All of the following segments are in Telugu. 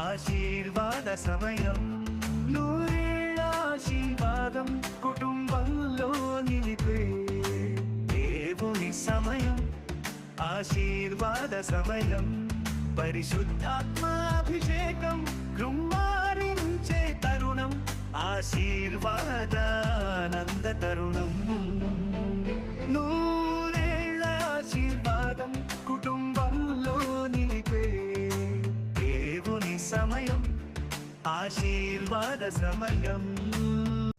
ఆశీర్వాద సమయం నూరేళ్ళ ఆశీర్వాదం కుటుంబంలో నిలిపే దేవుని సమయం ఆశీర్వాద సమయం పరిశుద్ధాత్మాభిషేకం కృమ్మారించే తరుణం ఆశీర్వాదానంద తరుణం. ఆశీర్వాద సమయం.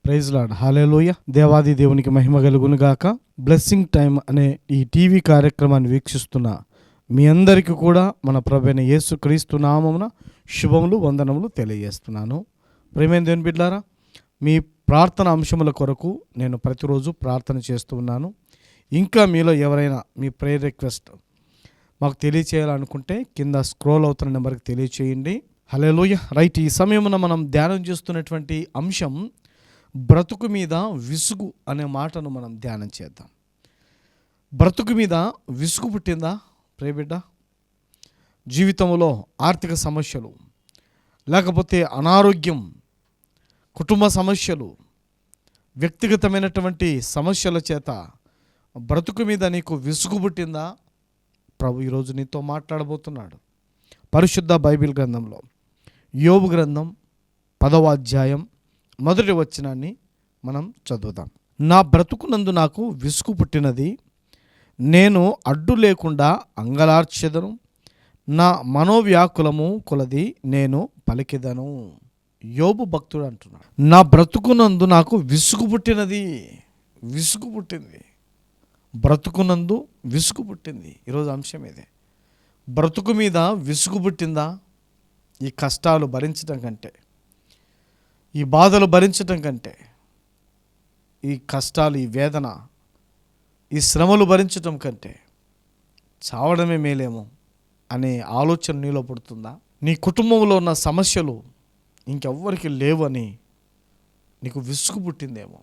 ప్రైజ్ లాడ్ హాలేలోయ దేవాది దేవునికి మహిమ కలుగును గాక. బ్లెస్సింగ్ టైం అనే ఈ టీవీ కార్యక్రమాన్ని వీక్షిస్తున్న మీ అందరికీ కూడా మన ప్రభైన యేసు క్రీస్తు నామమున శుభములు వందనములు తెలియజేస్తున్నాను. ప్రేమేం దేవుని బిడ్డారా మీ ప్రార్థన అంశముల కొరకు నేను ప్రతిరోజు ప్రార్థన చేస్తూ ఉన్నాను. ఇంకా మీలో ఎవరైనా మీ ప్రేయర్ రిక్వెస్ట్ మాకు తెలియచేయాలనుకుంటే కింద స్క్రోల్ అవుతున్న నెంబర్కి తెలియచేయండి. హలోయ రైట్ ఈ సమయమున మనం ధ్యానం చేస్తున్నటువంటి అంశం బ్రతుకు మీద విసుగు అనే మాటను మనం ధ్యానం చేద్దాం. బ్రతుకు మీద విసుగు పుట్టిందా? ప్రేబిడ్డ జీవితంలో ఆర్థిక సమస్యలు లేకపోతే అనారోగ్యం కుటుంబ సమస్యలు వ్యక్తిగతమైనటువంటి సమస్యల చేత బ్రతుకు మీద నీకు విసుగు పుట్టిందా? ప్రభు ఈరోజు నీతో మాట్లాడబోతున్నాడు. పరిశుద్ధ బైబిల్ గ్రంథంలో యోబు గ్రంథం పదవ అధ్యాయం మొదటి వచనాన్ని మనం చదువుదాం. నా బ్రతుకునందు నాకు విసుగు పుట్టినది. నేను అడ్డు లేకుండా అంగలార్చెదను. నా మనోవ్యాకులము కొలది నేను పలికెదను. యోబు భక్తుడు అంటున్నాడు. నా బ్రతుకునందు నాకు విసుగు పుట్టినది. విసుగు పుట్టింది. బ్రతుకునందు విసుగు పుట్టింది. ఈరోజు అంశం ఇదే. బ్రతుకు మీద విసుగు పుట్టిందా? ఈ కష్టాలు భరించటం కంటే ఈ బాధలు భరించటం కంటే ఈ కష్టాలు ఈ వేదన ఈ శ్రమలు భరించటం కంటే చావడమే మేలేమో అనే ఆలోచన నీలో పడుతుందా? నీ కుటుంబంలో ఉన్న సమస్యలు ఇంకెవ్వరికి లేవని నీకు విసుగు పుట్టిందేమో?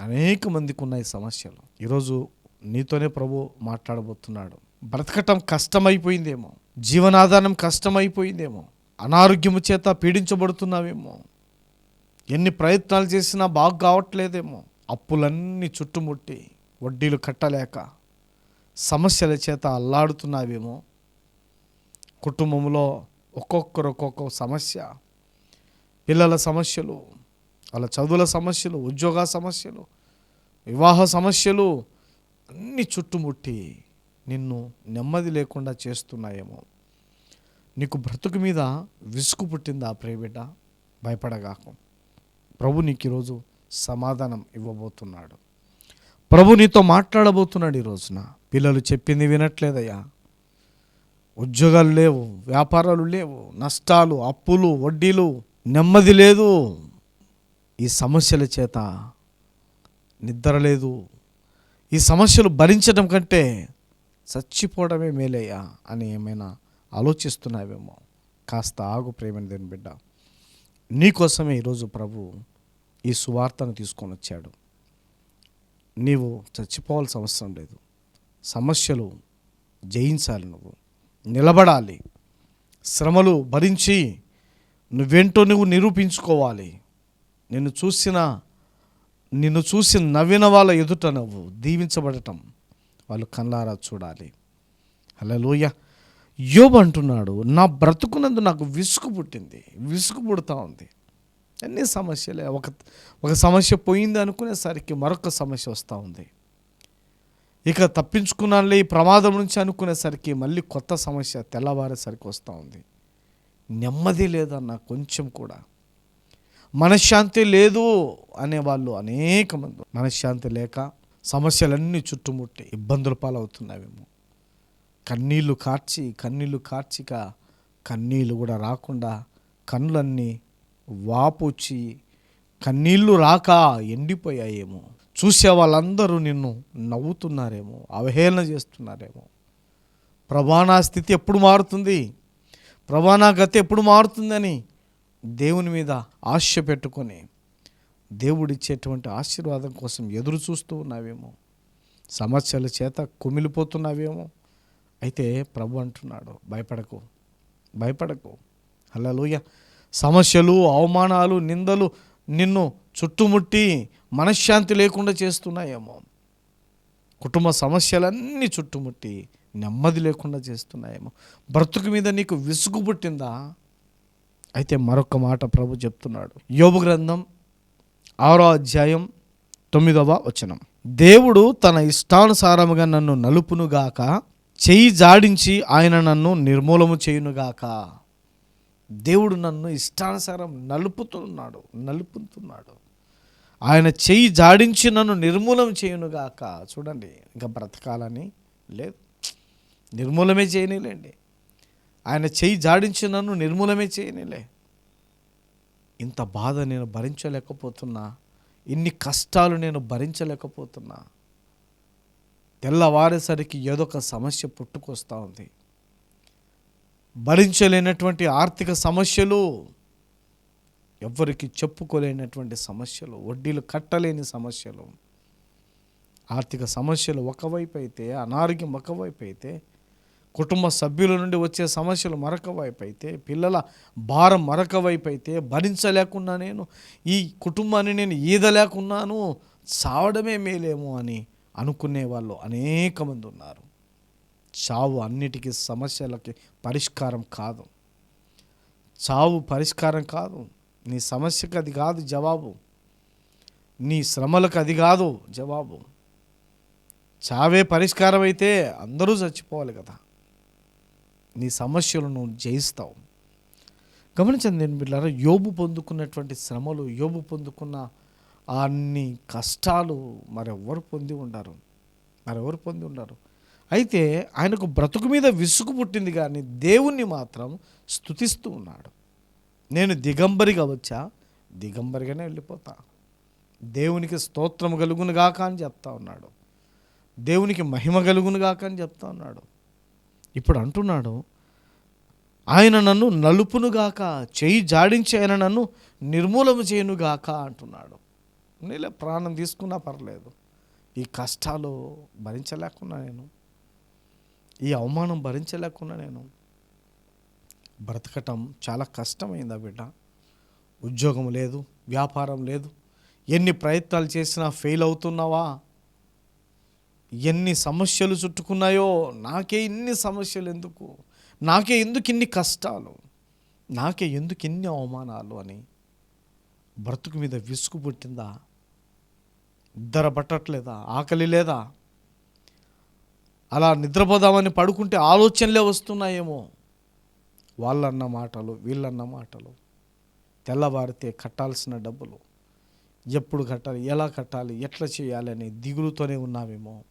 అనేక మందికి ఉన్నాయి సమస్యలు. ఈరోజు నీతోనే ప్రభు మాట్లాడబోతున్నాడు. బ్రతకటం కష్టమైపోయిందేమో? జీవనాధారం కష్టమైపోయిందేమో? అనారోగ్యము చేత పీడించబడుతున్నావేమో. ఎన్ని ప్రయత్నాలు చేసినా బాగు కావట్లేదేమో. అప్పులన్నీ చుట్టుముట్టి వడ్డీలు కట్టలేక సమస్యల చేత అల్లాడుతున్నావేమో. కుటుంబంలో ఒక్కొక్కరు ఒక్కొక్క సమస్య. పిల్లల సమస్యలు వాళ్ళ చదువుల సమస్యలు ఉద్యోగ సమస్యలు వివాహ సమస్యలు అన్నీ చుట్టుముట్టి నిన్ను నెమ్మది లేకుండా చేస్తున్నాయేమో. నీకు బ్రతుకు మీద విసుగు పుట్టిందా ప్రేబిడ్డ భయపడగాకు. ప్రభు నీకు ఈరోజు సమాధానం ఇవ్వబోతున్నాడు. ప్రభు నీతో మాట్లాడబోతున్నాడు ఈ రోజున. పిల్లలు చెప్పింది వినట్లేదయ్యా. ఉద్యోగాలు లేవు వ్యాపారాలు లేవు నష్టాలు అప్పులు వడ్డీలు నెమ్మది లేదు. ఈ సమస్యల చేత నిద్ర లేదు. ఈ సమస్యలు భరించడం కంటే చచ్చిపోవడమే మేలయ్యా అని ఏమైనా ఆలోచిస్తున్నావేమో. కాస్త ఆగు ప్రేమని దేని బిడ్డ. నీకోసమే ఈరోజు ప్రభు ఈ సువార్తను తీసుకొని వచ్చాడు. నీవు చచ్చిపోవాల్సిన అవసరం లేదు. సమస్యలు జయించాలి నువ్వు. నిలబడాలి. శ్రమలు భరించి నువ్వేంటో నువ్వు నిరూపించుకోవాలి. నిన్ను చూసిన నిన్ను చూసి నవ్విన వాళ్ళ ఎదుట నువ్వు దీవించబడటం వాళ్ళు కళ్ళారా చూడాలి. హలో లోయ యోబు అంటున్నాడు నా బ్రతుకునందు నాకు విసుగు పుట్టింది విసుగు పుడుతూ ఉంది. అన్ని సమస్యలే ఒక ఒక సమస్య పోయింది అనుకునేసరికి మరొక సమస్య వస్తూ ఉంది. ఇక తప్పించుకున్నానులే ఈ ప్రమాదం నుంచి అనుకునేసరికి మళ్ళీ కొత్త సమస్య తెల్లవారేసరికి వస్తూ ఉంది. నెమ్మది లేదన్న కొంచెం కూడా. మనశ్శాంతి లేదు అనేవాళ్ళు అనేక మంది మనశ్శాంతి లేక సమస్యలన్నీ చుట్టుముట్టి ఇబ్బందుల పాలవుతున్నావేమో. కన్నీళ్ళు కార్చి కన్నీళ్ళు కార్చిక కన్నీళ్ళు కూడా రాకుండా కన్నులన్నీ వాపుచ్చి కన్నీళ్ళు రాక ఎండిపోయాయేమో. చూసే వాళ్ళందరూ నిన్ను నవ్వుతున్నారేమో అవహేళన చేస్తున్నారేమో. ప్రభానా స్థితి ఎప్పుడు మారుతుంది? ప్రభానా గతి ఎప్పుడు మారుతుందని దేవుని మీద ఆశ పెట్టుకొని దేవుడిచ్చేటువంటి ఆశీర్వాదం కోసం ఎదురు చూస్తూ ఉన్నావేమో. సమస్యల చేత కుమిలిపోతున్నావేమో. అయితే ప్రభు అంటున్నాడు భయపడకు భయపడకు. హలోయ సమస్యలు అవమానాలు నిందలు నిన్ను చుట్టుముట్టి మనశ్శాంతి లేకుండా చేస్తున్నాయేమో. కుటుంబ సమస్యలన్నీ చుట్టుముట్టి నెమ్మది లేకుండా చేస్తున్నాయేమో. బ్రతుకు మీద నీకు విసుగు పుట్టిందా? అయితే మరొక మాట ప్రభు చెప్తున్నాడు. యోబు గ్రంథం ఆరో అధ్యాయం తొమ్మిదవ వచనం. దేవుడు తన ఇష్టానుసారముగా నన్ను నలుపునుగాక చెయ్యి జాడించి ఆయన నన్ను నిర్మూలము చేయునుగాక. దేవుడు నన్ను ఇష్టానుసారం నలుపుతున్నాడు నలుపుతున్నాడు ఆయన చెయ్యి జాడించి నన్ను నిర్మూలం చేయునుగాక. చూడండి ఇంకా బ్రతకాలని లేదు. నిర్మూలమే చేయనిలేండి. ఆయన చెయ్యి జాడించి నన్ను నిర్మూలమే చేయనిలే. ఇంత బాధ నేను భరించలేకపోతున్నా ఇన్ని కష్టాలు నేను భరించలేకపోతున్నా. తెల్లవారేసరికి ఏదొక సమస్య పుట్టుకొస్తూ ఉంది. భరించలేనటువంటి ఆర్థిక సమస్యలు ఎవ్వరికి చెప్పుకోలేనటువంటి సమస్యలు వడ్డీలు కట్టలేని సమస్యలు. ఆర్థిక సమస్యలు ఒకవైపు అయితే అనారోగ్యం ఒకవైపు అయితే కుటుంబ సభ్యుల నుండి వచ్చే సమస్యలు మరొక వైపు అయితే పిల్లల భారం మరొక వైపు అయితే భరించలేకున్నా నేను ఈ కుటుంబాన్ని నేను ఈదలేకున్నాను చావడమే మేలేమో అని అనుకునే వాళ్ళు అనేక మంది ఉన్నారు చావు అన్నిటికీ సమస్యలకి పరిష్కారం కాదు. చావు పరిష్కారం కాదు. నీ సమస్యకు అది కాదు జవాబు. నీ శ్రమలకు అది కాదు జవాబు. చావే పరిష్కారం అయితే అందరూ చచ్చిపోవాలి కదా. నీ సమస్యలు నువ్వు జయిస్తావు. గమనించండి నేను బిడ్డారా యోబు పొందుకున్నటువంటి శ్రమలు యోబు పొందుకున్న అన్ని కష్టాలు మరెవ్వరు పొంది ఉండరు. మరెవరు పొంది ఉండరు. అయితే ఆయనకు బ్రతుకు మీద విసుగు పుట్టింది కానీ దేవుణ్ణి మాత్రం స్తుతిస్తూ ఉన్నాడు. నేను దిగంబరిగా వచ్చా దిగంబరిగానే వెళ్ళిపోతా. దేవునికి స్తోత్రం కలుగును గాక అని చెప్తా ఉన్నాడు. దేవునికి మహిమ కలుగును గాక అని చెప్తా ఉన్నాడు. ఇప్పుడు అంటున్నాడు ఆయన నన్ను నలుపునుగాక చేయి జాడించి ఆయన నన్ను నిర్మూలము చేయనుగాక అంటున్నాడు. నేలే ప్రాణం తీసుకున్నా పర్లేదు. ఈ కష్టాలు భరించలేకున్నా నేను. ఈ అవమానం భరించలేకున్నా నేను. బ్రతకటం చాలా కష్టమైందా బిడ్డ. ఉద్యోగం లేదు వ్యాపారం లేదు. ఎన్ని ప్రయత్నాలు చేసినా ఫెయిల్ అవుతున్నావా? ఎన్ని సమస్యలు చుట్టుకున్నాయో? నాకే ఇన్ని సమస్యలు ఎందుకు? నాకే ఎందుకు ఇన్ని కష్టాలు? నాకే ఎందుకు ఇన్ని అవమానాలు అని బ్రతుకు మీద విసుగు పుట్టిందా? నిద్ర పట్టట్లేదా? ఆకలి లేదా? అలా నిద్రపోదామని పడుకుంటే ఆలోచనలే వస్తున్నాయేమో. వాళ్ళన్న మాటలు వీళ్ళన్న మాటలు. తెల్లవారితే కట్టాల్సిన డబ్బులు. ఎప్పుడు కట్టాలి ఎలా కట్టాలి ఎట్లా చేయాలి అని దిగులుతోనే ఉన్నావేమో.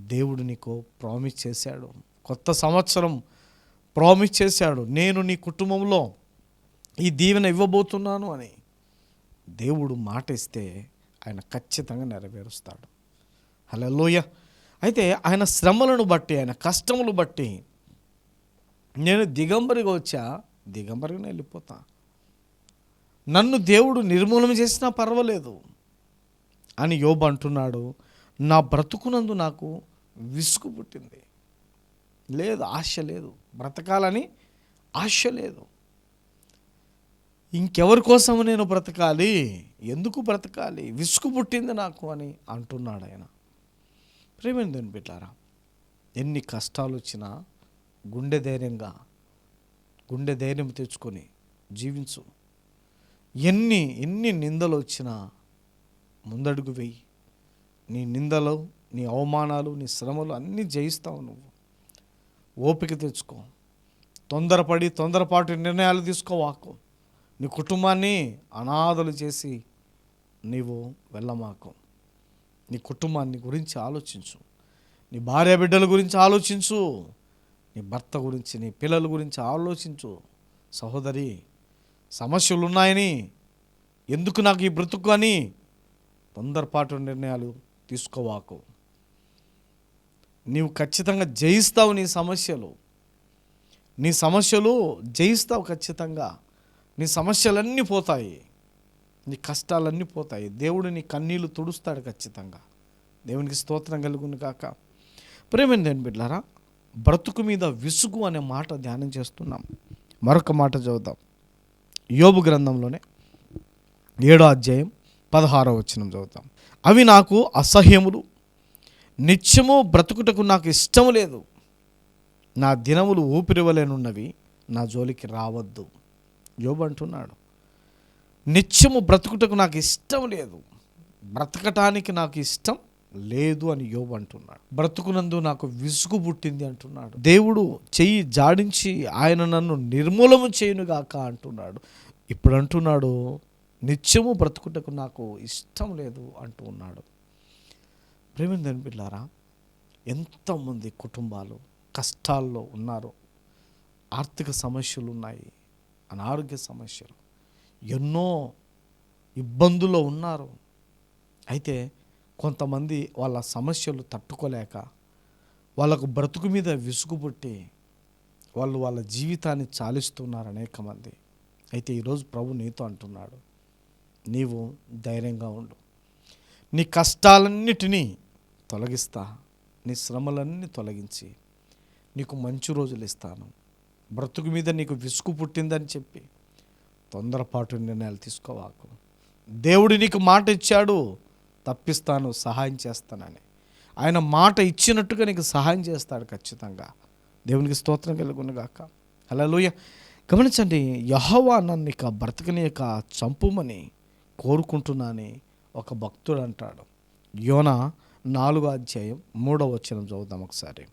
దేవుడు నీకు ప్రామిస్ చేశాడు. కొత్త సంవత్సరం ప్రామిస్ చేశాడు. నేను నీ కుటుంబంలో ఈ దీవెన ఇవ్వబోతున్నాను అని దేవుడు మాట ఇస్తే ఆయన ఖచ్చితంగా నెరవేరుస్తాడు. హలో లోయ అయితే ఆయన శ్రమలను బట్టి ఆయన కష్టములు బట్టి నేను దిగంబరిగా వచ్చా దిగంబరిగానే వెళ్ళిపోతా. నన్ను దేవుడు నిర్మూలన చేసినా పర్వాలేదు అని యోబు అంటున్నాడు. నా బ్రతుకునందు నాకు విసుగు పుట్టింది. లేదు ఆశ లేదు. బ్రతకాలని ఆశ లేదు. ఇంకెవరి కోసం నేను బ్రతకాలి? ఎందుకు బ్రతకాలి? విసుగు పుట్టింది నాకు అని అంటున్నాడు ఆయన. ప్రేమేందని బిడ్డారా ఎన్ని కష్టాలు వచ్చినా గుండె ధైర్యంగా గుండె ధైర్యం తెచ్చుకొని జీవించు. ఎన్ని ఎన్ని నిందలు వచ్చినా ముందడుగు వెయ్యి నీ నిందలు నీ అవమానాలు నీ శ్రమలు అన్నీ జయిస్తావు నువ్వు. ఓపిక తెచ్చుకో. తొందరపడి తొందరపాటు నిర్ణయాలు తీసుకోవాకు నీ కుటుంబాన్ని అనాథలు చేసి నీవు వెళ్ళమాకు. నీ కుటుంబాన్ని గురించి ఆలోచించు. నీ భార్య బిడ్డల గురించి ఆలోచించు. నీ భర్త గురించి నీ పిల్లల గురించి ఆలోచించు. సహోదరి సమస్యలు ఉన్నాయని ఎందుకు నాకు ఈ బ్రతుకు అని తొందరపాటు నిర్ణయాలు తీసుకోవాకు. నీవు ఖచ్చితంగా జయిస్తావు నీ సమస్యలు. నీ సమస్యలు జయిస్తావు ఖచ్చితంగా. నీ సమస్యలన్నీ పోతాయి. నీ కష్టాలన్నీ పోతాయి. దేవుడు నీ కన్నీళ్ళు తుడుస్తాడు ఖచ్చితంగా. దేవునికి స్తోత్రం కలుగును కాక ప్రేమేందేని బిడ్లారా బ్రతుకు మీద విసుగు అనే మాట ధ్యానం చేస్తున్నాం. మరొక మాట చదువుతాం యోబు గ్రంథంలోనే ఏడో అధ్యాయం పదహారో వచనం చదువుతాం. అవి నాకు అసహ్యములు. నిత్యము బ్రతుకుటకు నాకు ఇష్టము లేదు. నా దినములు ఊపిరివలేనున్నవి నా జోలికి రావద్దు. యోబు అంటున్నాడు నిత్యము బ్రతుకుటకు నాకు ఇష్టం లేదు. బ్రతకటానికి నాకు ఇష్టం లేదు అని యోబు అంటున్నాడు. బ్రతుకునందు నాకు విసుగు పుట్టింది అంటున్నాడు. దేవుడు చెయ్యి జాడించి ఆయన నన్ను నిర్మూలము చేయునుగాక అంటున్నాడు. ఇప్పుడు అంటున్నాడు నిత్యము బ్రతుకుటకు నాకు ఇష్టం లేదు అంటూ ఉన్నాడు. ప్రేమిందని పిల్లారా ఎంతమంది కుటుంబాలు కష్టాల్లో ఉన్నారు ఆర్థిక సమస్యలు ఉన్నాయి అనారోగ్య సమస్యలు. ఎన్నో ఇబ్బందుల్లో ఉన్నారు. అయితే కొంతమంది వాళ్ళ సమస్యలు తట్టుకోలేక వాళ్ళకు బ్రతుకు మీద విసుగు పుట్టి వాళ్ళు వాళ్ళ జీవితాన్ని చాలిస్తున్నారు అనేక మంది. అయితే ఈరోజు ప్రభు నీతో అంటున్నాడు నీవు ధైర్యంగా ఉండు. నీ కష్టాలన్నిటినీ తొలగిస్తా. నీ శ్రమలన్నీ తొలగించి నీకు మంచి రోజులు ఇస్తాను. బ్రతుకు మీద నీకు విసుగు పుట్టిందని చెప్పి తొందరపాటు నిర్ణయాలు తీసుకోవాకు. దేవుడు నీకు మాట ఇచ్చాడు తప్పిస్తాను సహాయం చేస్తానని. ఆయన మాట ఇచ్చినట్టుగా నీకు సహాయం చేస్తాడు ఖచ్చితంగా. దేవునికి స్తోత్రం కలుగునుగాక హలోయ గమనించండి యహోవా నన్ను ఇక యొక్క చంపుమని కోరుకుంటున్నాని ఒక భక్తుడు అంటాడు. యోన నాలుగో అధ్యాయం మూడవ వచ్చిన చదువుదాం ఒకసారి.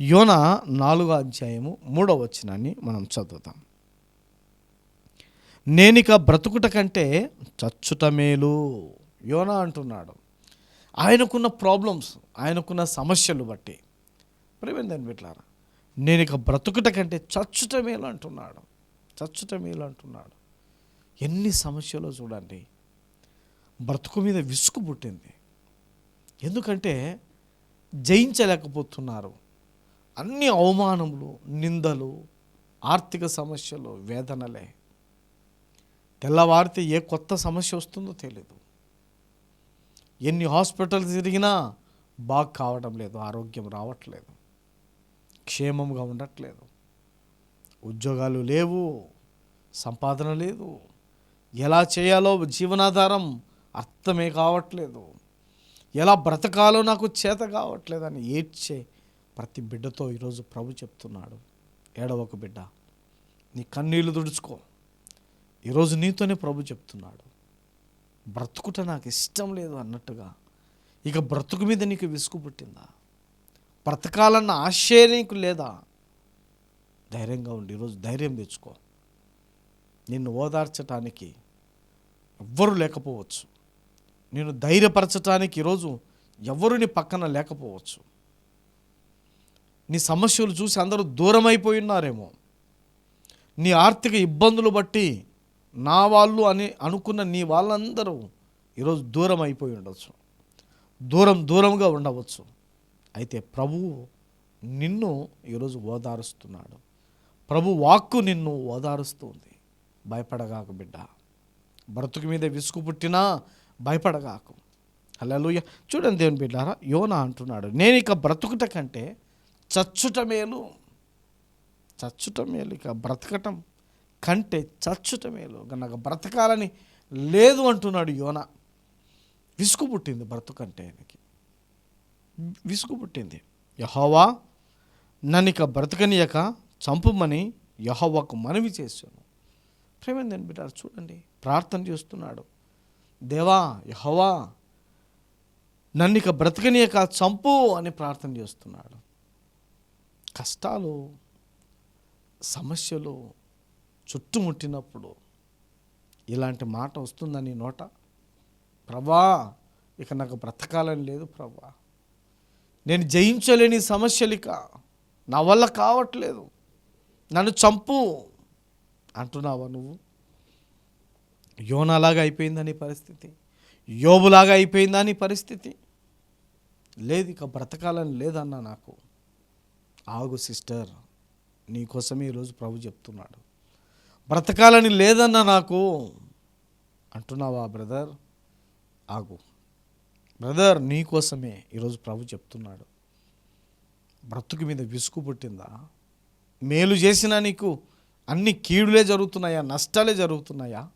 యోన నాలుగో అధ్యాయము మూడవ వచనాన్ని మనం చదువుతాం. నేనిక బ్రతుకుట కంటే చచ్చుట మేలు యోన అంటున్నాడు. ఆయనకున్న ప్రాబ్లమ్స్ ఆయనకున్న సమస్యలు బట్టి. ప్రేమేందని బిట్లారా నేను ఇక బ్రతుకుట కంటే చచ్చుట మేలు అంటున్నాడు. చచ్చుట మేలు అంటున్నాడు. ఎన్ని సమస్యలు చూడండి బ్రతుకు మీద విసుగు పుట్టింది. ఎందుకంటే జయించలేకపోతున్నారు. అన్ని అవమానములు నిందలు ఆర్థిక సమస్యలు వేదనలే. తెల్లవారితే ఏ కొత్త సమస్య వస్తుందో తెలియదు ఎన్ని హాస్పిటల్స్ తిరిగినా బాగు కావడం లేదు ఆరోగ్యం రావట్లేదు క్షేమంగా ఉండట్లేదు. ఉద్యోగాలు లేవు సంపాదన లేదు. ఎలా చేయాలో జీవనాధారం అర్థమే కావట్లేదు. ఎలా బ్రతకాలో నాకు చేత కావట్లేదని ఏడ్చే ప్రతి బిడ్డతో ఈరోజు ప్రభు చెప్తున్నాడు. ఏడవక బిడ్డ నీ కన్నీళ్ళు తుడుచుకో. ఈరోజు నీతోనే ప్రభు చెప్తున్నాడు. బ్రతుకుట నాకు ఇష్టం లేదు అన్నట్టుగా. ఇక బ్రతుకు మీద నీకు విసుగు పుట్టిందా? బ్రతకాలన్న ఆశయ నీకు లేదా? ధైర్యంగా ఉండి ఈరోజు ధైర్యం తెచ్చుకో. నిన్ను ఓదార్చటానికి ఎవ్వరూ లేకపోవచ్చు. నేను ధైర్యపరచటానికి ఈరోజు ఎవరు నీ పక్కన లేకపోవచ్చు. నీ సమస్యలు చూసి అందరూ దూరం అయిపోయి ఉన్నారేమో. నీ ఆర్థిక ఇబ్బందులు బట్టి నా వాళ్ళు అని అనుకున్న నీ వాళ్ళందరూ ఈరోజు దూరం అయిపోయి ఉండవచ్చు దూరం దూరంగా ఉండవచ్చు. అయితే ప్రభువు నిన్ను ఈరోజు ఓదారుస్తున్నాడు. ప్రభు వాక్కు నిన్ను ఓదారుస్తుంది. భయపడగాకు బిడ్డ. బ్రతుకు మీద విసుగు పుట్టినా భయపడగాకు. హల్లెలూయా. చూడండి దేవుని బిడ్డారా యోనా అంటున్నాడు నేను ఇక బ్రతుకుట కంటే చచ్చుట మేలు చచ్చుట మేలు ఇక బ్రతకటం కంటే చచ్చుట మేలు. నాకు బ్రతకాలని లేదు అంటున్నాడు యోన. విసుగు పుట్టింది బ్రతుకంటే ఆయనకి. విసుగు పుట్టింది. యహోవా నన్ను ఇక బ్రతకనియక చంపుమని యహోవాకు మనవి చేశాను. ప్రేమేందని బిడ్డారు చూడండి ప్రార్థన చేస్తున్నాడు. దేవా యహోవా నన్ను ఇక బ్రతకనియక చంపు అని ప్రార్థన చేస్తున్నాడు. కష్టాలు సమస్యలు చుట్టుముట్టినప్పుడు ఇలాంటి మాట వస్తుందని నోట? ప్రభా ఇక నాకు బ్రతకాలని లేదు ప్రభా. నేను జయించలేని సమస్యలిక నా వల్ల కావట్లేదు. నన్ను చంపు అంటున్నావా నువ్వు? యోనలాగా అయిపోయిందని పరిస్థితి? యోబులాగా అయిపోయిందా పరిస్థితి? లేదు ఇక బ్రతకాలని లేదన్నా నాకు. ఆగు సిస్టర్ నీకోసమే ఈరోజు ప్రభు చెప్తున్నాడు. బ్రతకాలని లేదన్నా నాకు అంటున్నావా బ్రదర్? ఆగు. బ్రదర్ నీకోసమే ఈరోజు ప్రభు చెప్తున్నాడు. బ్రతుకు మీద విసుగు పుట్టిందా? మేలు చేసినా నీకు అన్ని కీడులే జరుగుతున్నాయా? నష్టాలే జరుగుతున్నాయా?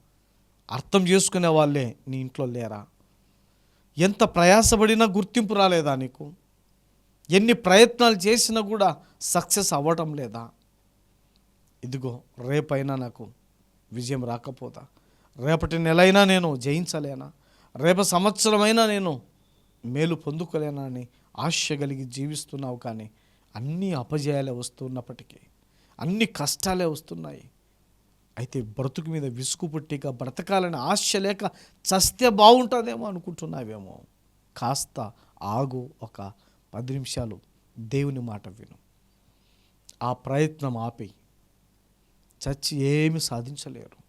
అర్థం చేసుకునే వాళ్ళే నీ ఇంట్లో లేరా? ఎంత ప్రయాసపడినా గుర్తింపు రాలేదా నీకు? ఎన్ని ప్రయత్నాలు చేసినా కూడా సక్సెస్ అవ్వటం లేదా? ఇదిగో రేపైనా నాకు విజయం రాకపోతా. రేపటి నెలైనా నేను జయించలేనా? రేపు సంవత్సరమైనా నేను మేలు పొందుకోలేనా అని ఆశ కలిగి జీవిస్తున్నావు కానీ అన్ని అపజయాలే వస్తున్నప్పటికీ అన్ని కష్టాలే వస్తున్నాయి. అయితే బ్రతుకు మీద విసుగు పుట్టిక బ్రతకాలని ఆశ లేక చస్తే బాగుంటుందేమో అనుకుంటున్నావేమో. కాస్త ఆగు ఒక పది నిమిషాలు దేవుని మాట విను. ఆ ప్రయత్నం ఆపి. చచ్చి ఏమి సాధించలేరు.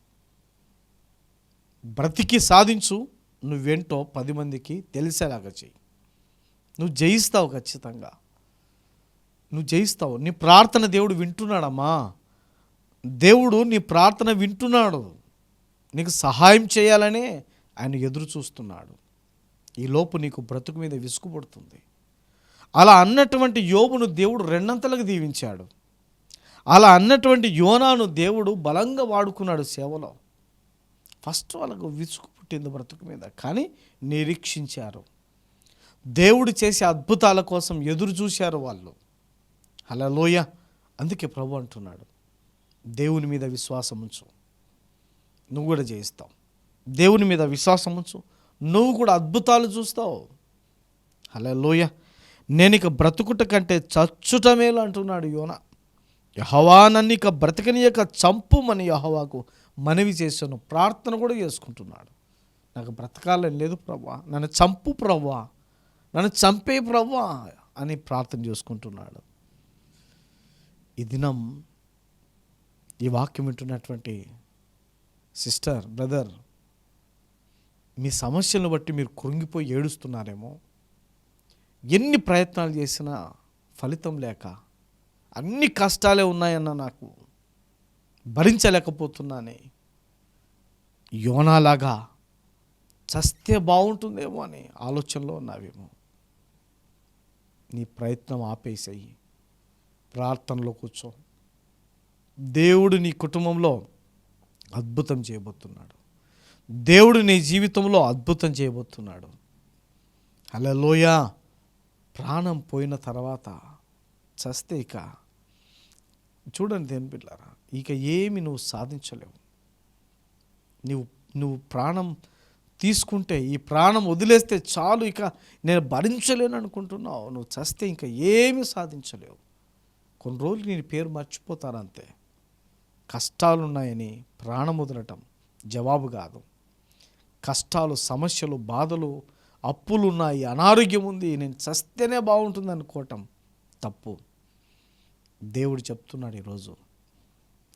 బ్రతికి సాధించు. నువ్వేంటో పది మందికి తెలిసేలాగా చెయ్యి. నువ్వు జయిస్తావు ఖచ్చితంగా. నువ్వు జయిస్తావు. నీ ప్రార్థన దేవుడు వింటున్నాడమ్మా. దేవుడు నీ ప్రార్థన వింటున్నాడు. నీకు సహాయం చేయాలనే ఆయన ఎదురు చూస్తున్నాడు. ఈ లోపు నీకు బ్రతుకు మీద విసుగుపడుతుంది అలా అన్నటువంటి యోబును దేవుడు రెండంతలకు దీవించాడు. అలా అన్నటువంటి యోనాను దేవుడు బలంగా వాడుకున్నాడు సేవలో. ఫస్ట్ వాళ్ళకు విసుగు పుట్టింది బ్రతుకు మీద కానీ నిరీక్షించారు. దేవుడు చేసే అద్భుతాల కోసం ఎదురు చూశారు వాళ్ళు. అలా లోయ అందుకే ప్రభు అంటున్నాడు దేవుని మీద విశ్వాసం ఉంచు. నువ్వు కూడా జయిస్తావు. దేవుని మీద విశ్వాసం ఉంచు. నువ్వు కూడా అద్భుతాలు చూస్తావు. అలా లోయ నేను ఇక బ్రతుకుట కంటే చచ్చుట మేలు అంటున్నాడు యోన. యహవా నన్ను ఇక బ్రతకనియక చంపుమని యహవాకు మనవి చేశాను ప్రార్థన కూడా చేసుకుంటున్నాడు. నాకు బ్రతకాలని లేదు ప్రభా నన్ను చంపు ప్రవ్వా నన్ను చంపే ప్రవ్వా అని ప్రార్థన చేసుకుంటున్నాడు. ఈ దినం ఈ వాక్యం వింటున్నటువంటి సిస్టర్ బ్రదర్ మీ సమస్యలను బట్టి మీరు కృంగిపోయి ఏడుస్తున్నారేమో. ఎన్ని ప్రయత్నాలు చేసినా ఫలితం లేక అన్ని కష్టాలే ఉన్నాయన్న నాకు భరించలేకపోతున్నానే. యోనాలాగా చస్తే బాగుంటుందేమో అని ఆలోచనలో ఉన్నావేమో. నీ ప్రయత్నం ఆపేసేయి. ప్రార్థనలో కూర్చో. దేవుడు నీ కుటుంబంలో అద్భుతం చేయబోతున్నాడు. దేవుడు నీ జీవితంలో అద్భుతం చేయబోతున్నాడు. హలోయ ప్రాణం పోయిన తర్వాత చస్తే ఇక చూడండి దేని పిల్లరా ఇక ఏమి నువ్వు సాధించలేవు. నువ్వు నువ్వు ప్రాణం తీసుకుంటే ఈ ప్రాణం వదిలేస్తే చాలు ఇక నేను భరించలేను అనుకుంటున్నావు. నువ్వు చస్తే ఇంకా ఏమీ సాధించలేవు. కొన్ని రోజులు నీ పేరు మర్చిపోతారంతే కష్టాలున్నాయని ప్రాణం వదలటం జవాబు కాదు. కష్టాలు సమస్యలు బాధలు అప్పులు ఉన్నాయి అనారోగ్యం ఉంది నేను చస్తేనే బాగుంటుంది అనుకోవటం తప్పు. దేవుడు చెప్తున్నాడు ఈరోజు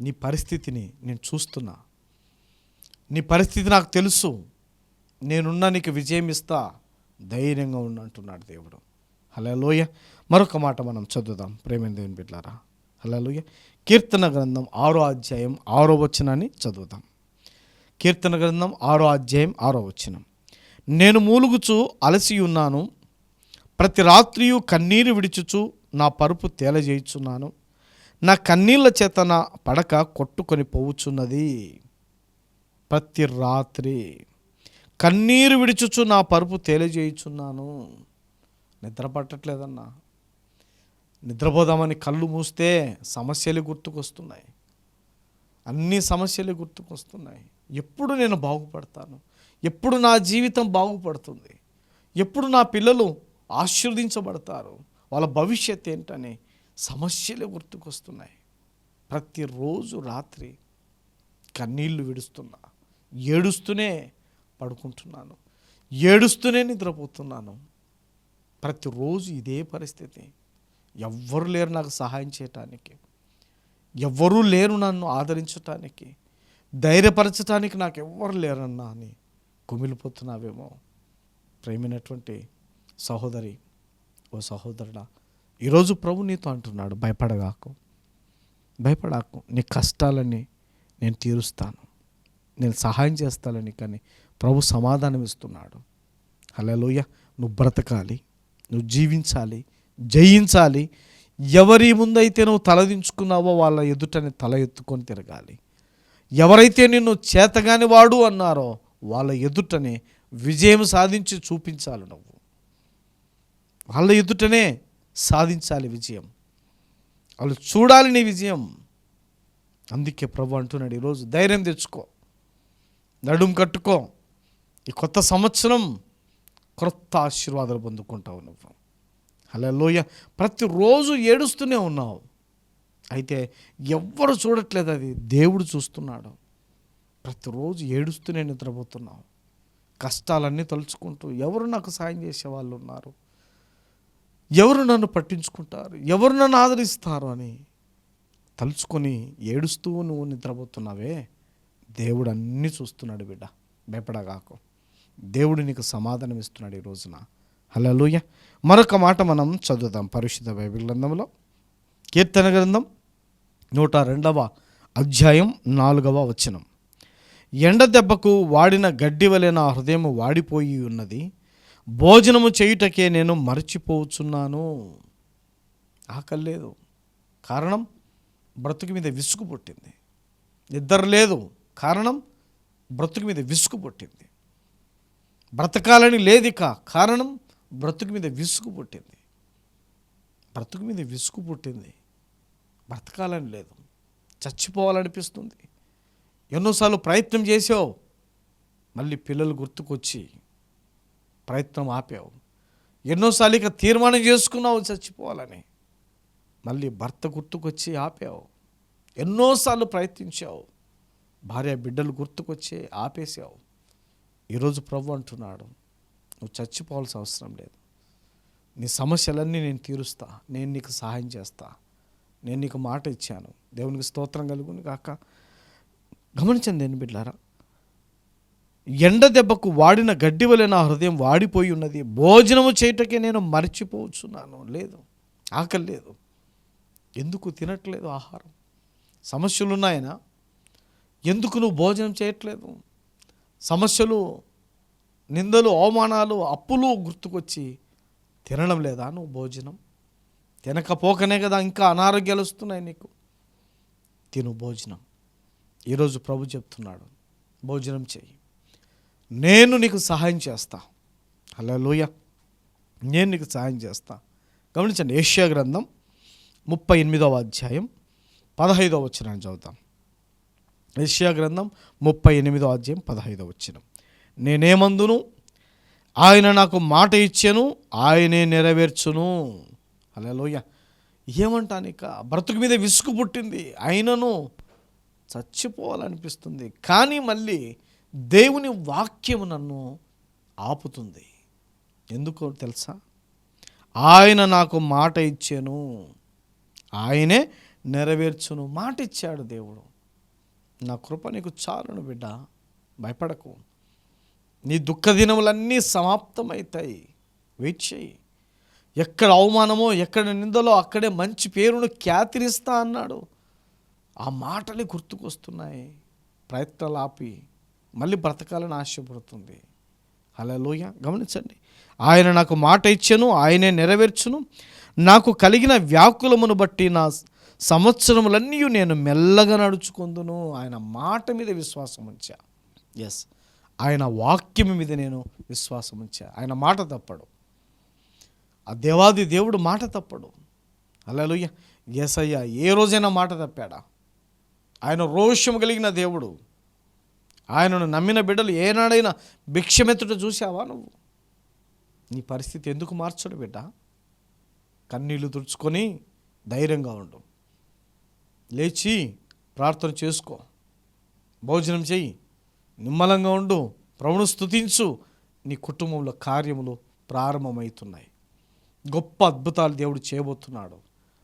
నీ పరిస్థితిని నేను చూస్తున్నా. నీ పరిస్థితి నాకు తెలుసు. నేనున్నా నీకు విజయం ఇస్తా. ధైర్యంగా ఉండు అంటున్నాడు దేవుడు. హలోయ మరొక మాట మనం చదువుదాం ప్రేమ దేవుని బిడ్డారా హలోయ కీర్తన గ్రంథం ఆరో అధ్యాయం ఆరో వచనాన్ని చదువుదాం. కీర్తన గ్రంథం ఆరో అధ్యాయం ఆరో వచనం. నేను మూలుగుచు అలసి ఉన్నాను. ప్రతి రాత్రియు కన్నీరు విడిచుచు నా పరుపు తేలజేయుచున్నాను. నా కన్నీళ్ళ చేత నా పడక కొట్టుకొని పోవుచున్నది. ప్రతి రాత్రి కన్నీరు విడిచుచు నా పరుపు తేలిజేయుచున్నాను. నిద్ర పట్టట్లేదన్నా నిద్రపోదామని కళ్ళు మూస్తే సమస్యలు గుర్తుకొస్తున్నాయి. అన్ని సమస్యలు గుర్తుకొస్తున్నాయి. ఎప్పుడు నేను బాగుపడతాను? ఎప్పుడు నా జీవితం బాగుపడుతుంది? ఎప్పుడు నా పిల్లలు ఆశీర్వదించబడతారు? వాళ్ళ భవిష్యత్ ఏంటని సమస్యలు గుర్తుకొస్తున్నాయి. ప్రతిరోజు రాత్రి కన్నీళ్ళు విడుస్తున్నా ఏడుస్తూనే పడుకుంటున్నాను ఏడుస్తూనే నిద్రపోతున్నాను. ప్రతిరోజు ఇదే పరిస్థితి. ఎవ్వరు లేరు నాకు సహాయం చేయటానికి. ఎవ్వరూ లేరు నన్ను ఆదరించటానికి. ధైర్యపరచటానికి నాకు ఎవ్వరు లేరన్నా అని కుమిలిపోతున్నావేమో. ప్రేమైనటువంటి సహోదరి ఓ సహోదరుడా ఈరోజు ప్రభు నీతో అంటున్నాడు భయపడగాకు. భయపడాకు నీ కష్టాలని నేను తీరుస్తాను. నేను సహాయం చేస్తానని కానీ ప్రభు సమాధానం ఇస్తున్నాడు. హలోయ నువ్వు బ్రతకాలి నువ్వు జీవించాలి జయించాలి. ఎవరి ముందైతే నువ్వు తలదించుకున్నావో వాళ్ళ ఎదుటని తల ఎత్తుకొని తిరగాలి. ఎవరైతే నిన్ను చేతగాని వాడు అన్నారో వాళ్ళ ఎదుటనే విజయం సాధించి చూపించాలి నువ్వు. వాళ్ళ ఎదుటనే సాధించాలి విజయం. వాళ్ళు చూడాలి నీ విజయం. అందుకే ప్రభు అంటున్నాడు ఈరోజు ధైర్యం తెచ్చుకో. నడుం కట్టుకో. ఈ కొత్త సంవత్సరం క్రొత్త ఆశీర్వాదాలు పొందుకుంటావు నువ్వు. అలా లోయ ప్రతిరోజు ఏడుస్తూనే ఉన్నావు. అయితే ఎవ్వరు చూడట్లేదు అది. దేవుడు చూస్తున్నాడు. ప్రతిరోజు ఏడుస్తూనే నిద్రపోతున్నావు కష్టాలన్నీ తలుచుకుంటూ ఎవరు నాకు సాయం చేసే వాళ్ళు ఉన్నారు? ఎవరు నన్ను పట్టించుకుంటారు? ఎవరు నన్ను ఆదరిస్తారు అని తలుచుకొని ఏడుస్తూ నువ్వు నిద్రపోతున్నావే? దేవుడు అన్నీ చూస్తున్నాడు బిడ్డ. భయపడగాకు. దేవుడు నీకు సమాధానం ఇస్తున్నాడు ఈ రోజున. హలోయ మరొక మాట మనం చదువుదాం పరిశుద్ధ బైబిల్ గ్రంథంలో. కీర్తన గ్రంథం నూట రెండవ అధ్యాయం నాలుగవ వచనం. ఎండ దెబ్బకు వాడిన గడ్డి వలె నా హృదయం వాడిపోయి ఉన్నది. భోజనము చేయుటకే నేను మరచిపోవచ్చున్నాను ఆకలి లేదు. కారణం బ్రతుకు మీద విసుగు పుట్టింది. నిద్ర లేదు. కారణం బ్రతుకు మీద విసుగు పుట్టింది. బ్రతకాలని లేదిక కారణం బ్రతుకు మీద విసుగు పుట్టింది. బ్రతుకు మీద విసుగు పుట్టింది. బ్రతకాలని లేదు. చచ్చిపోవాలనిపిస్తుంది. ఎన్నోసార్లు ప్రయత్నం చేసావు. మళ్ళీ పిల్లలు గుర్తుకొచ్చి ప్రయత్నం ఆపావు. ఎన్నోసార్లు ఇక తీర్మానం చేసుకున్నావు చచ్చిపోవాలని. మళ్ళీ భర్త గుర్తుకొచ్చి ఆపావు. ఎన్నోసార్లు ప్రయత్నించావు. భార్య బిడ్డలు గుర్తుకొచ్చి ఆపేసావు. ఈరోజు ప్రభు అంటున్నాడు నువ్వు చచ్చిపోవాల్సిన అవసరం లేదు. నీ సమస్యలన్నీ నేను తీరుస్తా. నేను నీకు సహాయం చేస్తా. నేను నీకు మాట ఇచ్చాను. దేవునికి స్తోత్రం కలుగుని కాక గమనించండి నేను బిడ్డారా ఎండ దెబ్బకు వాడిన గడ్డి వలె నా హృదయం వాడిపోయి ఉన్నది. భోజనము చేయటకే నేను మర్చిపోవచ్చున్నాను లేదు. ఆకలి లేదు. ఎందుకు తినట్లేదు ఆహారం? సమస్యలు ఉన్నాయనా ఎందుకు నువ్వు భోజనం చేయట్లేదు? సమస్యలు నిందలు అవమానాలు అప్పులు గుర్తుకొచ్చి తినడం లేదా నువ్వు భోజనం? తినకపోకనే కదా ఇంకా అనారోగ్యాలు వస్తున్నాయి నీకు. తిను భోజనం. ఈరోజు ప్రభు చెప్తున్నాడు భోజనం చేయి నేను నీకు సహాయం చేస్తా. అలా లోయ నేను నీకు సహాయం చేస్తా. గమనించండి ఏషియా గ్రంథం ముప్పై ఎనిమిదవ అధ్యాయం పదహైదవ వచ్చినాన్ని చదువుతాం. ఏషియా గ్రంథం ముప్పై ఎనిమిదో అధ్యాయం పదహైదవ వచ్చిన నేనేమందును? ఆయన నాకు మాట ఇచ్చాను ఆయనే నెరవేర్చును. అలా లోయ ఏమంటానిక? బ్రతుకు మీద విసుగు పుట్టింది. ఆయనను చచ్చిపోవాలనిపిస్తుంది. కానీ మళ్ళీ దేవుని వాక్యము నన్ను ఆపుతుంది. ఎందుకో తెలుసా? ఆయన నాకు మాట ఇచ్చాను. ఆయనే నెరవేర్చును. మాట ఇచ్చాడు దేవుడు. నా కృప నీకు చాలును బిడ్డ. భయపడకు. నీ దుఃఖ దినములన్నీ సమాప్తమవుతాయి. వెయిట్ చేయి. ఎక్కడ అవమానమో ఎక్కడ నిందలో అక్కడే మంచి పేరును క్యాతిరిస్తా అన్నాడు. ఆ మాటలే గుర్తుకొస్తున్నాయి. ప్రయత్నాలు ఆపి మళ్ళీ బ్రతకాలని ఆశపడుతుంది. అలా లోయ గమనించండి. ఆయన నాకు మాట ఇచ్చాను ఆయనే నెరవేర్చును. నాకు కలిగిన వ్యాకులమును బట్టి నా సంవత్సరములన్నీ నేను మెల్లగా నడుచుకుందును. ఆయన మాట మీద విశ్వాసం ఉంచా. ఎస్ ఆయన వాక్యం మీద నేను విశ్వాసం ఉంచా. ఆయన మాట తప్పడు. ఆ దేవాది దేవుడు మాట తప్పడు. అలలుయ్య అయ్యా ఏ రోజైనా మాట తప్పాడా? ఆయన రోషం కలిగిన దేవుడు. ఆయనను నమ్మిన బిడ్డలు ఏనాడైనా భిక్షమెత్తుట చూసావా నువ్వు? నీ పరిస్థితి ఎందుకు మార్చడు బిడ్డ? కన్నీళ్ళు తుడుచుకొని ధైర్యంగా ఉండు. లేచి ప్రార్థన చేసుకో. భోజనం చెయ్యి. నిమ్మలంగా ఉండు. ప్రభును స్తుతించు. నీ కుటుంబంలో కార్యములు ప్రారంభమవుతున్నాయి. గొప్ప అద్భుతాలు దేవుడు చేయబోతున్నాడు.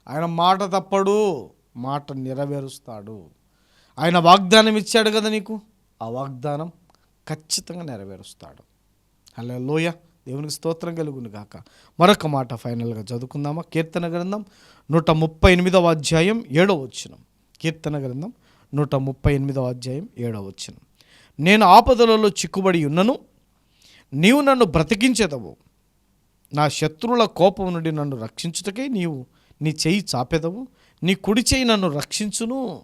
ఆయన మాట తప్పడు. మాట నెరవేరుస్తాడు. ఆయన వాగ్దానం ఇచ్చాడు కదా నీకు? ఆ వాగ్దానం ఖచ్చితంగా నెరవేరుస్తాడు. అలా లోయ దేవునికి స్తోత్రం కలుగును గాక. మరొక మాట ఫైనల్గా చదువుకుందామా? కీర్తన గ్రంథం నూట ముప్పై ఎనిమిదవ అధ్యాయం ఏడవ వచ్చినం కీర్తన గ్రంథం నూట ముప్పై ఎనిమిదవ అధ్యాయం ఏడవ వచ్చినం నేను ఆపదలలో చిక్కుబడి ఉన్నను నీవు నన్ను బ్రతికించేదవు. నా శత్రువుల కోపం నుండి నన్ను రక్షించుటకై నీవు నీ చెయ్యి చాపెదవు. నీ కుడి చెయ్యి నన్ను రక్షించును.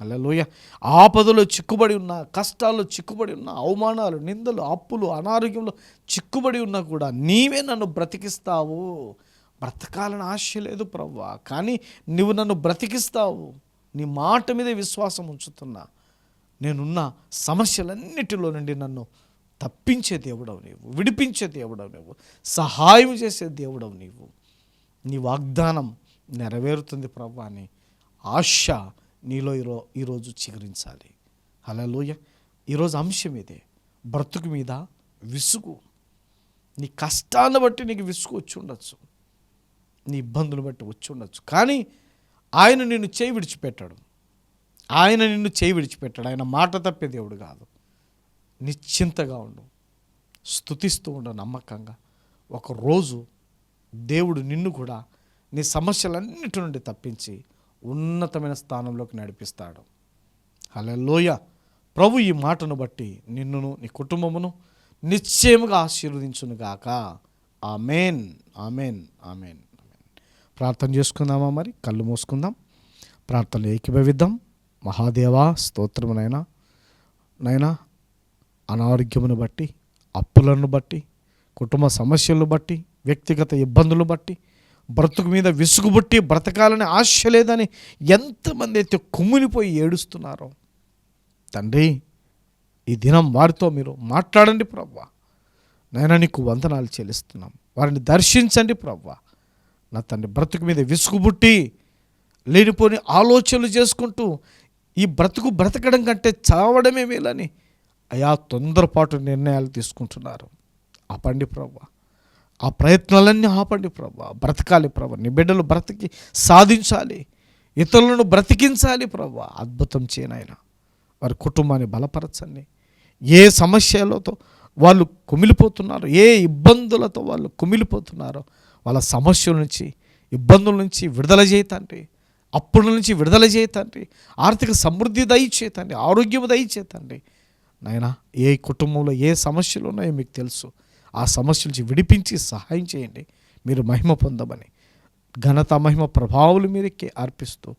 అల్లలోయ ఆపదలో చిక్కుబడి ఉన్న కష్టాల్లో చిక్కుబడి ఉన్న అవమానాలు నిందలు అప్పులు అనారోగ్యంలో చిక్కుబడి ఉన్నా కూడా నీవే నన్ను బ్రతికిస్తావు. బ్రతకాలని ఆశ లేదు ప్రవ్వా. కానీ నువ్వు నన్ను బ్రతికిస్తావు. నీ మాట మీదే విశ్వాసం ఉంచుతున్నా. నేనున్న సమస్యలన్నిటిలో నుండి నన్ను తప్పించే దేవుడవు నీవు. విడిపించే దేవుడవు నీవు. సహాయం చేసే దేవుడవు నీవు. నీ వాగ్దానం నెరవేరుతుంది ప్రభా అని ఆశ నీలో ఈరో ఈరోజు చిగురించాలి. హలోయ ఈరోజు అంశం ఇదే. బ్రతుకు మీద విసుగు. నీ కష్టాన్ని బట్టి నీకు విసుగు వచ్చి ఉండొచ్చు. నీ ఇబ్బందులు బట్టి వచ్చి ఉండొచ్చు. కానీ ఆయన నిన్ను చేయి విడిచిపెట్టాడు. ఆయన నిన్ను చేయి విడిచిపెట్టాడు. ఆయన మాట తప్పే దేవుడు కాదు. నిశ్చింతగా ఉండు. స్థుతిస్తూ ఉండు నమ్మకంగా. ఒక రోజు దేవుడు నిన్ను కూడా నీ సమస్యలన్నిటి నుండి తప్పించి ఉన్నతమైన స్థానంలోకి నడిపిస్తాడు. హలోయ ప్రభు ఈ మాటను బట్టి నిన్నును నీ కుటుంబమును నిశ్చయముగా ఆశీర్వదించునుగాక. ఆమెన్. ఆమెన్. ఆమెన్. ఆమెన్ ప్రార్థన చేసుకుందామా మరి? కళ్ళు మూసుకుందాం. ప్రార్థనలు ఏకీభవిద్దాం. మహాదేవా స్తోత్రమునైనా నైనా అనారోగ్యమును బట్టి అప్పులను బట్టి కుటుంబ సమస్యలను బట్టి వ్యక్తిగత ఇబ్బందులు బట్టి బ్రతుకు మీద విసుగుబుట్టి బ్రతకాలని ఆశ లేదని ఎంతమంది అయితే కుమ్మిలిపోయి ఏడుస్తున్నారో. తండ్రి ఈ దినం వారితో మీరు మాట్లాడండి ప్రవ్వా. నాయన నీకు వందనాలు చెల్లిస్తున్నాం. వారిని దర్శించండి ప్రవ్వా. నా తండ్రి బ్రతుకు మీద విసుగుబుట్టి లేనిపోని ఆలోచనలు చేసుకుంటూ ఈ బ్రతుకు బ్రతకడం కంటే చావడమే మేలని అయా తొందరపాటు నిర్ణయాలు తీసుకుంటున్నారు. ఆపండి ప్రవ్వా. ఆ ప్రయత్నాలన్నీ ఆపండి ప్రభా. బ్రతకాలి ప్రభా. నీ బిడ్డలు బ్రతికి సాధించాలి. ఇతరులను బ్రతికించాలి ప్రభా. అద్భుతం చేయనైనా వారి కుటుంబాన్ని బలపరచండి. ఏ సమస్యలతో వాళ్ళు కుమిలిపోతున్నారు ఏ ఇబ్బందులతో వాళ్ళు కుమిలిపోతున్నారో వాళ్ళ సమస్యల నుంచి ఇబ్బందుల నుంచి విడుదల చేయతండి అప్పుల నుంచి విడుదల చేయతండి ఆర్థిక సమృద్ధి దయచేతండి ఆరోగ్యం దయచేతండి నాయన ఏ కుటుంబంలో ఏ సమస్యలు ఉన్నాయో మీకు తెలుసు. ఆ సమస్య నుంచి విడిపించి సహాయం చేయండి. మీరు మహిమ పొందమని ఘనత మహిమ ప్రభావాలు మీదకి అర్పిస్తూ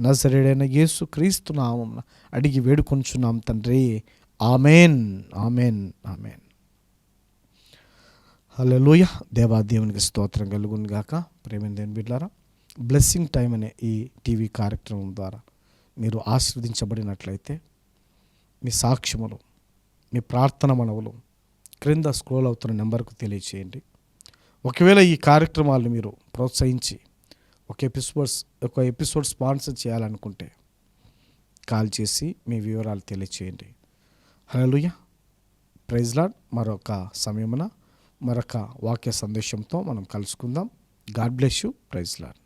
నజరేడైన యేసు క్రీస్తు నామం అడిగి వేడుకొంచున్నాం తండ్రి. ఆమెన్. ఆమెన్. ఆమెన్. హలో దేవా దేవునికి స్తోత్రం కలుగును గాక. ప్రేమ దేని బిడ్డారా బ్లెస్సింగ్ టైం అనే ఈ టీవీ కార్యక్రమం ద్వారా మీరు ఆశీర్వదించబడినట్లయితే మీ సాక్ష్యములు మీ ప్రార్థన మనవులు క్రింద స్క్రోల్ అవుతున్న నెంబర్కు తెలియచేయండి. ఒకవేళ ఈ కార్యక్రమాలను మీరు ప్రోత్సహించి ఒక ఎపిసోడ్స్ ఒక ఎపిసోడ్ స్పాన్సర్ చేయాలనుకుంటే కాల్ చేసి మీ వివరాలు తెలియచేయండి. హలోయ ప్రైజ్లాడ్ మరొక సమయమున మరొక వాక్య సందేశంతో మనం కలుసుకుందాం. God bless you. Praise Lord